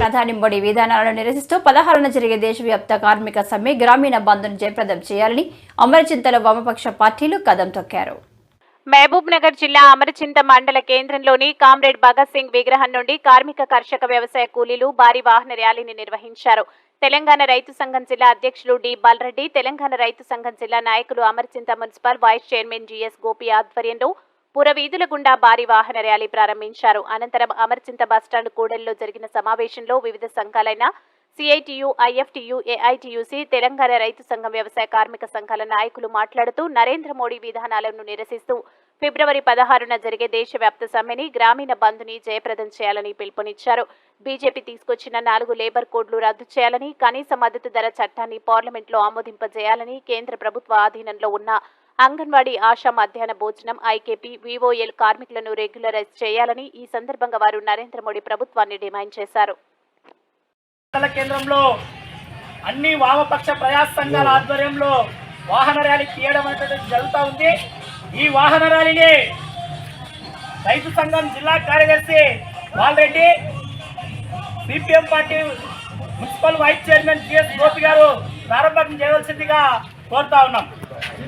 ప్రధాని మోడీ విధానాలను నిరసిస్తూ పదహారున జరిగే దేశవ్యాప్త కార్మిక సమ్మె గ్రామీణ బంద్ను జయప్రదం చేయాలని అమరచింతల వామపక్ష పార్టీలు కదం తొక్కారు. మహబూబ్ నగర్ జిల్లా అమరచింత మండల కేంద్రంలోని కామ్రేడ్ భగత్ సింగ్ విగ్రహం నుండి కార్మిక కర్షక వ్యవసాయ కూలీలు భారీ వాహన ర్యాలీని నిర్వహించారు. తెలంగాణ రైతు సంఘం జిల్లా అధ్యక్షులు డి. బాలరెడ్డి తెలంగాణ రైతు సంఘం జిల్లా నాయకులు Amarachinta municipal vice chairman GS Gopi ఆధ్వర్యంలో పురవీధుల గుండా భారీ వాహన ర్యాలీ ప్రారంభించారు. అనంతరం అమర్చింత బస్టాండ్ కూడలిలో జరిగిన సమావేశంలో వివిధ సంఘాలైన సిఐటియు ఐఎఫ్టియు ఏఐటియుసి తెలంగాణ రైతు సంఘం వ్యవసాయ కార్మిక సంఘాల నాయకులు మాట్లాడుతూ నరేంద్ర మోడీ విధానాలను నిరసిస్తూ ఫిబ్రవరి పదహారున జరిగే దేశవ్యాప్త సమ్మెని గ్రామీణ బంద్ని జయప్రదం చేయాలని పిలుపునిచ్చారు. బీజేపీ తీసుకొచ్చిన నాలుగు లేబర్ కోడ్లు రద్దు చేయాలని కనీస మద్దతు ధర చట్టాన్ని పార్లమెంట్లో ఆమోదింపజేయాలని కేంద్ర ప్రభుత్వ ఆధీనంలో ఉన్న అంగన్వాడీ ఆశా మధ్యాహ్న భోజనం ఐకేపీ వివోఎల్ కార్మికులను రెగ్యులరైజ్ చేయాలని ఈ సందర్భంగా వారు నరేంద్ర మోడీ ప్రభుత్వాన్ని డిమాండ్ చేశారు. కేంద్రంలో అన్ని వామపక్ష ప్రజా సంఘాల ఆధ్వర్యంలో వాహన ర్యాలీ తీయడం అనేది జరుగుతూ ఉంది. ఈ వాహన ర్యాలీని రైతు సంఘం జిల్లా కార్యదర్శి Walreddy CPM party municipal vice chairman GS Gopi garu ప్రారంభం చేయవలసిందిగా కోరుతా ఉన్నాం.